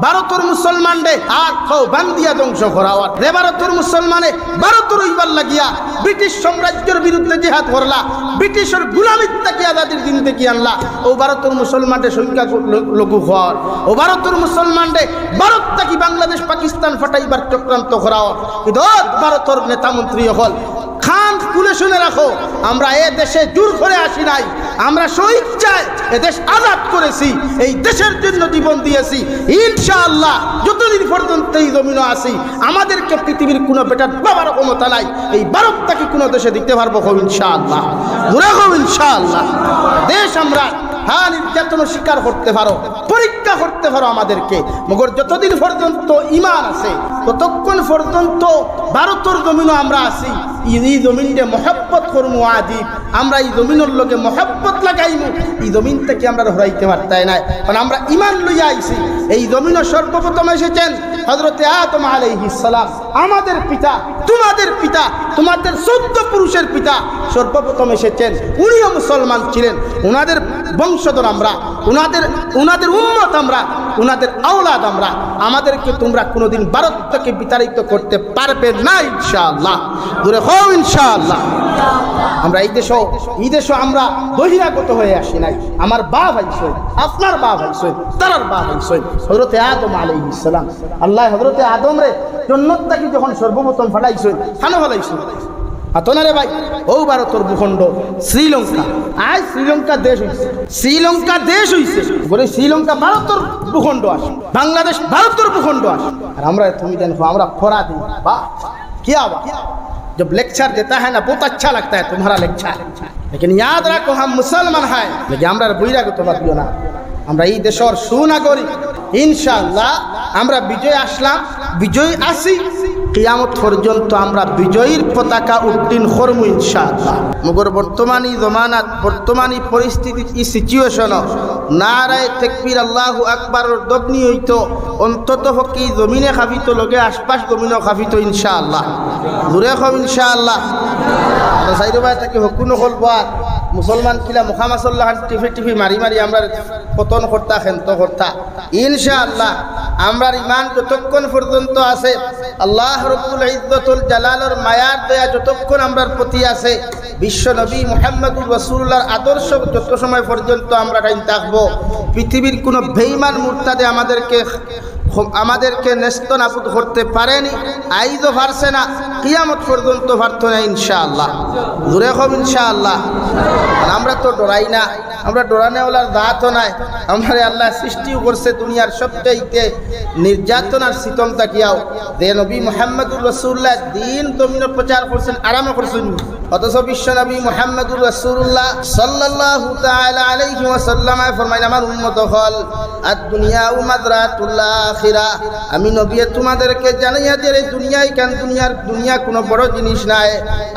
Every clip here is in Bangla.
ভারতের মুসলমানরে আর খাও বান্দিয়া ধ্বংস করাওয়ার রে ভারতের মুসলমানে ভারতের ইবার লাগিয়া ব্রিটিশ সাম্রাজ্যের বিরুদ্ধে জিহাদ করলা, ব্রিটিশের গুলামিত তাকে আজাদির দিন থেকে আনলা। ও ভারতের মুসলমানরে সংখ্যা লঘু হওয়ার। ও ভারতের মুসলমানরে ভারত থাকি বাংলাদেশ, পাকিস্তান ফাটাইবার চক্রান্ত করাওয়ার ও ভারতের নেতা মন্ত্রী হল। খান খুলে শুনে রাখো, আমরা এ দেশে জোর করে আসি নাই। আমরা স্বইচ্ছায় এ দেশ আজাদ করেছি, এই দেশের জন্য জীবন দিয়েছি। ইনশাআল্লাহ, যতদিন পর্যন্ত এই জমিন আসি আমাদেরকে পৃথিবীর কোনো বেটার বাবার ক্ষমতা নাই, এই বারবটাকে কোনো দেশে দিতে পারব ইনশাআল্লাহ। হোক ইনশাআল্লাহ। দেশ আমরা হ্যাঁ নির্যাতন স্বীকার করতে পারো, পরীক্ষা করতে পারো আমাদেরকে। মগর যতদিন পর্যন্ত ইমান আছে, ততক্ষণ পর্যন্ত ভারতের জমিনও আমরা আছি। এই জমিনকে মহব্বত করমু আদিব আমরা এই জমিনের লগে মহব্বত লাগাইমু। এই জমিন থেকে আমরা হরাইতে পারতাই নাই। কারণ আমরা ইমান লইয়া আইছি। এই জমিনও সর্বপ্রথম এসেছেন হজরতে আদম আলাইহিস সালাম, আমাদের পিতা। তোমাদের পিতা তোমাদের চোদ্দ পুরুষের পিতা সর্বপ্রথম এসেছেন। উনিও মুসলমান ছিলেন। ওনাদের বংশধর আমরা। ওনাদের ওনাদের উন্মত আমরা ওনাদের আওলাদ আমরা। আমাদেরকে তোমরা কোনোদিন ভারত থেকে বিতাড়িত করতে পারবে না, ইনশাআল্লাহ। দূরে হও, ইনশাআল্লাহ। আমরা এই দেশ এই দেশ আমরা বহিরাগত হয়ে আসি নাই। আমার বা ভাই সই আপনার বা ভাই সই তারার বা ভাই সই হজরতে আদম আলাই ইসলাম আল্লাহ হজরতে আদম রে, জন্নতটাকে যখন সর্বপ্রথম ফালাইছই খানো ফালাইছই আতনারে ভাই ও ভারতর ভূখণ্ড শ্রীলঙ্কা আজ শ্রীলঙ্কা দেশ হইছে শ্রীলঙ্কা দেশ হইছে বলে শ্রীলঙ্কা ভারতর ভূখণ্ড আসে বাংলাদেশ ভারতর ভূখণ্ড আসে আর আমরা তুমি দেখো আমরা ফরা দিই বাহ क्या बात जब लेक्चर देता है ना बहुत अच्छा लगता है तुम्हारा लेक्चर लेकिन याद रखो हम मुसलमान हैं लेकिन আমরা বৈরাগত বাদিও না আমরা এই দেশের সুনাগরিক ইনশাআল্লাহ আমরা বিজয় আসলাম বিজয় আসি কিয়ামত পর্যন্ত আমরা বিজয়ীর পতাকা উড্ডীন করমু ইনশাআল্লাহ। মগর বর্তমানী জমানাত, বর্তমানী পরিস্থিতি, ই সিচুয়েশন নারায় তেকবির আল্লাহ আকবরর দগ্নি হইতো, অন্তত হকি জমিনে খাবিত লগে আশপাশ জমিনও খাবিত ইনশাআল্লাহ। দূরে খাম ইনশাআল্লাহ। সাইড ভাই তাকে হকু নকল বাদ মুসলমান কিলা মুখামাসল্লাহ টিফি টিফি মারি মারি আমরা পতন কর্তা খেন্ত কর্তা ইনশাআল্লাহ, আমরার ইমান যতক্ষণ পর্যন্ত আছে, আল্লাহ রব্বুল ইজ্জতুল জালালর মায়ার দয়া যতক্ষণ আমরার প্রতি আছে, বিশ্ব নবী মুহাম্মদুর রসুল্লাহর আদর্শ যত সময় পর্যন্ত আমরা টাইম থাকব, পৃথিবীর কোনো বেইমান মুরতাদে আমাদেরকে আমাদেরকে নেস্ত নাপুদ করতে পারেনি, আইজও পারছে না, কিয়ামত পর্যন্ত পারত না ইনশাআল্লাহ। দূরে হব ইনশাআল্লাহ। আর আমরা তো ডরাই না, আমরা ডরানেওয়ালার দাঁতও নাই, আমার আল্লাহ সৃষ্টিও করছে দুনিয়ার সবচাইতে নির্যাতনার সিতম তাকিয়াও। দে নবী মোহাম্মদুর রসুল্লাহ দিন তমিন প্রচার করছেন আরামে করছেন। অথচ বিশ্ব নবী মোহাম্মদুর রসুল্লাহ তাআলা আলাইহি ওয়াসাল্লাম ফরমাইন, আমার উম্মত হল আর দুনিয়া ও মাদরাতুল্লাহ আখিরা। আমি নবী তোমাদেরকে জানাইয়া দিয়ে এই দুনিয়ায় কেন দুনিয়ার দুনিয়া কোনো বড় জিনিস নাই।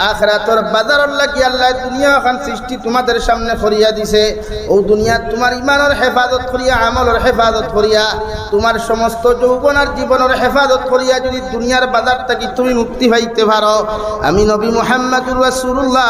আখরাতর বাজারর লাগি আল্লাহ দুনিয়া খান সৃষ্টি তোমাদের সামনে ফরিয়া দিছে। ও দুনিয়া তোমার ইমানের হেফাজত করিয়া, আমলের হেফাজত করিয়া, তোমার সমস্ত যৌবনার জীবনের হেফাজত করিয়া যদি দুনিয়ার বাজার থেকে তুমি মুক্তি পাইতে পারো। আমি নবী মোহাম্মদুর রাসূলুল্লাহ।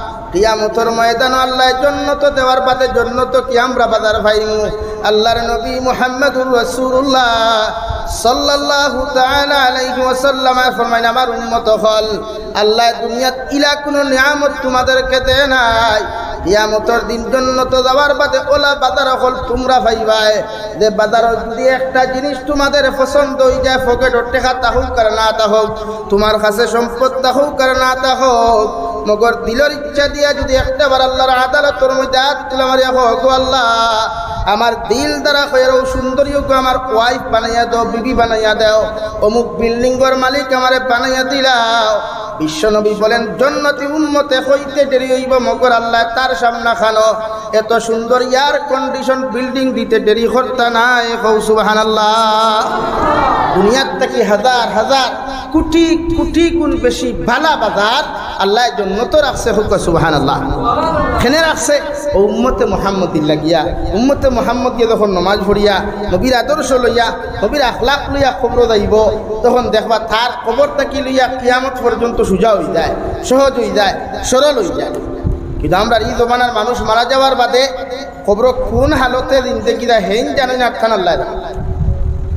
কিয়ামতর ময়দান আল্লাহ জন্নত দেওয়ার বাদে জন্নত কি আমরা বাজার ভাইমু? আল্লাহর নবী মুহাম্মদুর রাসূলুল্লাহ সাল্লাল্লাহু তাআলা আলাইহি ওয়াসাল্লাম ফরমাইন, আমার উম্মত হল, আল্লাহ দুনিয়াত ইলা কোনো নিয়ামত তোমাদেরকে দেয় নাই। কিয়ামতর দিন জন্নত যাওয়ার বাদে ওলা বাজার হল তোমরা ভাইবাই যে বাজার যদি একটা জিনিস তোমাদের পছন্দ হয়ে যায় পকেটর টেকা তা হোক আর না তা হোক তোমার কাছে সম্পদ তা হোক আর না তা হোক মগর দিলের ইচ্ছা দিয়া যদি একটা বার আল্লাহর আদালতর মধ্যে হাত তুলে মারিয়া হোক আল্লাহ, আমার দিল দ্বারা হয়েও সুন্দরী ওকে আমার ওয়াইফ বানাইয়া দাও, বিবি বানাইয়া দাও, অমুক বিল্ডিংর মালিক আমারে বানাইয়া দিলাও। বিশ্বনবী বলেন, জন্নতি উন্মতে হইতে দেরি হইব মকর আল্লাহ তার সামনা খানো। এত সুন্দর এয়ার কন্ডিশন বিল্ডিং দিতে দেরি করতা নাই কৌ সুবাহান দুনিয়ার থেকে হাজার হাজার, কোটি কোটি গুণ বেশি ভালা বাজার আল্লাহ জন্নত রাখছে, হুক সুবাহান আল্লাহ খেনে রাখছে, ও উম্মতে মোহাম্মদ লাগিয়া। উম্মতে মোহাম্মদ গিয়ে যখন নমাজ ভরিয়া নবীর আদর্শ লইয়া, নবীর আখলাক লইয়া খবর যাইব তখন দেখবা তার খবর তাকি লইয়া কিয়ামত পর্যন্ত সোজা হয়ে যায়, সহজ হয়ে যায়, সরল হয়ে যায়। কিন্তু আমরা এই জমানার মানুষ মারা যাওয়ার বাদে খবর কোন হালতে জিন্দগিরা হেন জানে না খান আল্লাহ।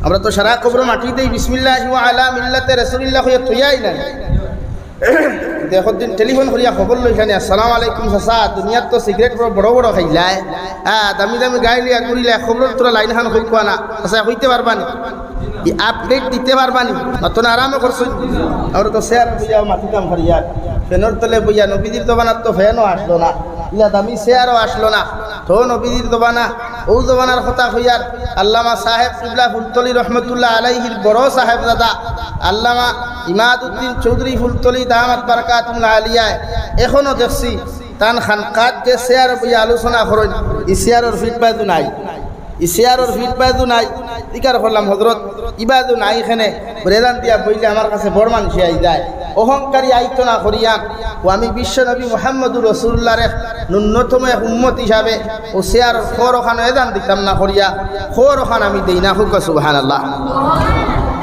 আমরা তো সারা কবর মাটি দেই বিসমিল্লাহ আলা মিল্লাতে রসুলিল্লাহ হইয়া তৈয়াই নাই। দেখত দিন টেলিফোন করিয়া খবর লইখানে আসসালাম আলাইকুম সাসা দুনিয়ার তো সিগারেট বড় বড় খাইলাই হ্যাঁ দামি দামি গাড়ি লিয়া করিলে খবর তোরা লাইন খান হই খোয়া না। আচ্ছা হইতে পারবানি আপডেট দিতে পারবানি নতুন আরামে করছ আমরা তো শেয়ার বুঝা মাতিতাম ফারিয়া ফ্যানের তলে বইয়া নবীজির দোকানার তো ফ্যানও আসলো না। ইলা দামি শেয়ারও আসলো না। তো নবীজির দোকানা ও দোকানার কথা হইয়ার আল্লামা সাহেব ফুলতলি রহমতুল্লাহ আলাইহির বড় সাহেব দাদা, আল্লামা ইমাদুদ্দিন চৌধুরী ফুলতলি দামাত বারকাতুল্লাহ আলিয়ায় এখনও দেখছি। তান খানকাত যে শেয়ার বইয়া আলোচনা করেন। ই শেয়ারের ফিডব্যাকও নাই। ই শেয়ারের ফিডব্যাকও নাই। ইকার করলাম হজরত ইবাদু নাই এখানে। রেজান দিয়া বইলে আমার কাছে বড় মানুষ আই যায় অহংকারী আইত না করিয়াম ও আমি বিশ্ব নবী মোহাম্মদুর রসুল্লাহর এক ন্যূনতম এক উম্মত হিসাবে ও শেয়ার খোর ওখানে এদান দিতাম না করিয়া। খোর ওখান আমি দেই না, হুক সুবহান আল্লাহ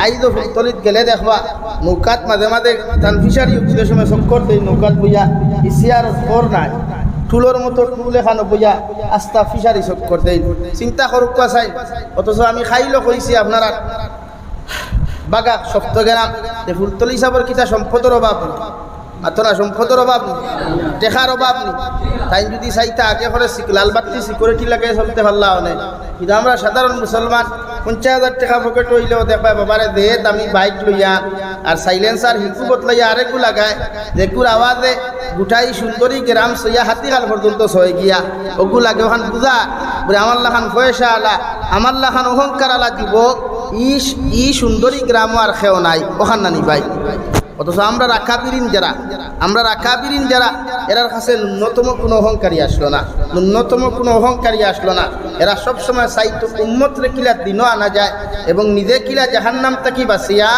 আইদো তলিত গেলে দেখবা নৌকাত মাঝে মাঝে ধান ফিসারি উঠতে সময় সংকট দেই নৌকাত বইয়া ইসিয়ার খোর নাই। টুলোর মতো টুল এখানো বইয়া আস্তা ফিসারি চক্কর দেই। চিন্তা করুক চাই। অথচ আমি খাইলো কইছি আপনারা বাগা সপ্তগ্রাম যে ফুলতলি হিসাবের কিতা সম্পদের অভাব আতনা সম্পদের অভাব নেই টেকার অভাব নেই তাই যদি চাইতা আগে করে লালবাতি সিকিউরিটি লাগে চলতে পারলা অনেক কিন্তু আমরা সাধারণ মুসলমান পঞ্চাশ হাজার টাকা পকেট হইলেও দেখবা বাবারে দে, দামি বাইক লইয়া। আর সাইলেন্সার হিকু বদলাইয়া আরেকু লাগায়। যেকুর আওয়াজে গুঠাই সুন্দরী গ্রাম সইয়া হাতিকাল পর্যন্ত সয়ে গিয়া। ওগু লাগে ওখান বুঝা বলে আমার লাখান পয়সা আলা আমার লাখান অহংকার আলা যুবক ই সুন্দরী গ্রাম আর খেও নাই, ওখান নানি ভাই অথচ আমরা রাখা পিরিন যারা, আমরা রাখা পিরিন যারা, এরার কাছে ন্যূনতম কোনো অহংকারী আসলো না, ন্যূনতম কোনো অহংকারী আসলো না। এরা সবসময় সাহিত্য উম্মত রে কিলা দিনও আনা যায় এবং নিজে কিলা জাহান্নাম তাকি বাঁচিয়া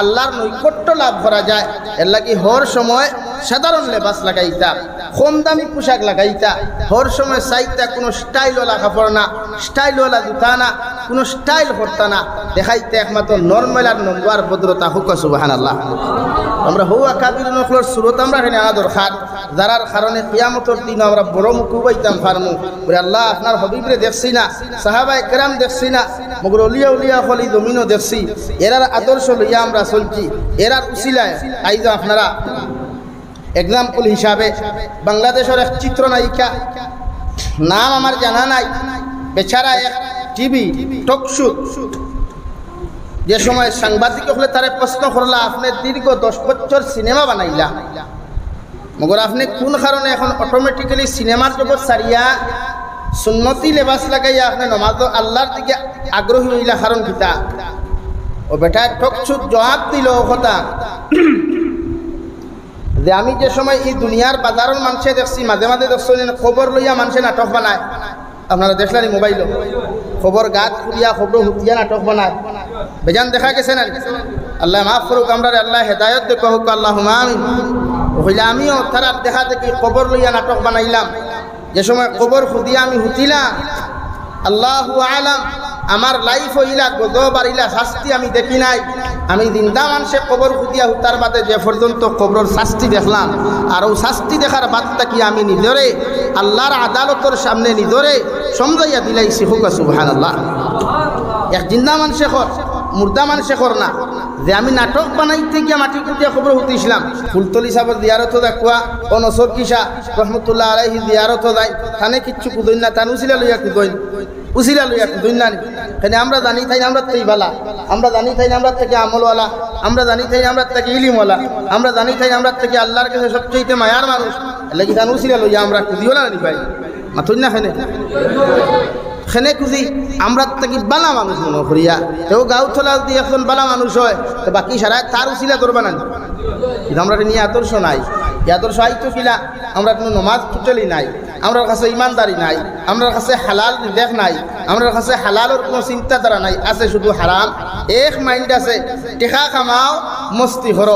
আল্লাহর নৈকট্য লাভ করা যায়। এর লাগি হর সময় সাধারণ লেবাস লাগাইতা কম দামি পোশাক লাগাইতা, হর সময় চাইতা কোনো স্টাইলওয়ালা কাপড় না, স্টাইলওয়ালা জুতা না কোনো স্টাইল করতা না। দেখাইতে একমাত্র নর্মাল আর নম্বর ভদ্রতা হুক সুবাহান আল্লাহ আমরা হৌয়া কাবির নকলর সুরত আমরা এখানে আনা দরকার যারার কারণে কিয়ামতর দিন আমরা বড় মুখ উবাইতাম ফার্মু। বলে আল্লাহ, আপনার হবিবরে দেখছি না সাহাবাই কেরাম দেখছি না, মগর অলিয়া উলিয়া হলি জমিনও দেখছি। এরার আদর্শ লইয়া আমরা চলছি, এরার উচিলায় আইজ আপনারা এক্সাম্পল হিসাবে বাংলাদেশের এক চিত্রনায়িকা, নাম আমার জানা নাই বেচারা এক টিভি টকশু যে সময় সাংবাদিক হলে তারে প্রশ্ন করলা, আপনি দীর্ঘ দশ বছর সিনেমা বানাইলা। মগর আপনি কোন কারণে এখন অটোমেটিক্যালি সিনেমার জগৎ সারিয়া সুন্নতি লেবাস লাগাইয়া আপনি নমাজ আল্লাহর দিকে আগ্রহী হইলা, কারণ কিতা ও বেটা টকছুত জবাব দিল কথা। যে আমি যে সময় এই দুনিয়ার বাজারের মানুষে দেখছি, মাঝে মাঝে দেখছি খবর লইয়া মানুষে নাটক বানায়। আপনারা দেখলেন মোবাইল খবর গাত খুলিয়া, খবর হুতিয়া নাটক বানায়। বেজান দেখা গেছে না? আল্লাহ মাফ করুক আমরা আল্লাহ হেদায়ত দেখো হোক আল্লাহ আমি হইলে আমিও তারা দেখা দেখি খবর লইয়া নাটক বানাইলাম। যে সময় খবর খুদিয়া আমি হুতিলাম আল্লাহ আলাম, আমার লাইফ হইলা, গজব ইলা শাস্তি আমি দেখি নাই। আমি দিনদা মানুষে কবর খুদিয়া হুতার বাদে যে পর্যন্ত কবর শাস্তি দেখলাম, আর ও শাস্তি দেখার বাদটা কি আমি নিজরে? আল্লাহর আদালতর সামনে নিজরে? সমজাইয়া দিলাই শিখুক সুবহান আল্লাহ এক জিন্দা মানুষে কর মুর্দা মানুষে কর না। যে আমি নাটক বানাইতে গিয়া মাটি কুটিয়া খবর হতেছিলাম ফুলতলি সাহেবের দিয়ারত দেখুয়া ও নসর কিসা রহমতুল্লাহ আলাইহি দিয়ারত যায় থানে কিচ্ছু কুদইন না, তান উচিলা লইয়া কুদইন উচিলা লইয়া কুদইন না। এখানে আমরা জানি থাই আমরা তেই বালা। আমরা জানি থাই আমরা থেকে আমলওয়ালা। আমরা জানি থাই আমরা থেকে ইলিমওয়ালা। আমরা জানি থাই আমরা থেকে আল্লাহর কাছে সবচেয়ে মায়ার মানুষ। লাগি তান উচিলা লইয়া আমরা কুদিও না নি ভাই? মাথুন না খানে? খেনে খুঁজি আমরা তাকে বালা মানুষ মনে করিয়া। তেও গাঁও থলা যদি এখন বালা মানুষ হয়, তো বাকি সারা তার উচিলা করবা না। কিন্তু আমরা নিয়ে আদর্শ নাই। আদর্শ আইতো কিলা আমরা কোনো নমাজ টুটালি নাই। আমরা কাছে ইমানদারি নাই। আমরা কাছে হালাল দেখ নাই। আমরা কাছে হালালের কোনো চিন্তাধারা নাই। আছে শুধু হারাম। এক মাইন্ড আছে, টেকা কামাও মস্তি হর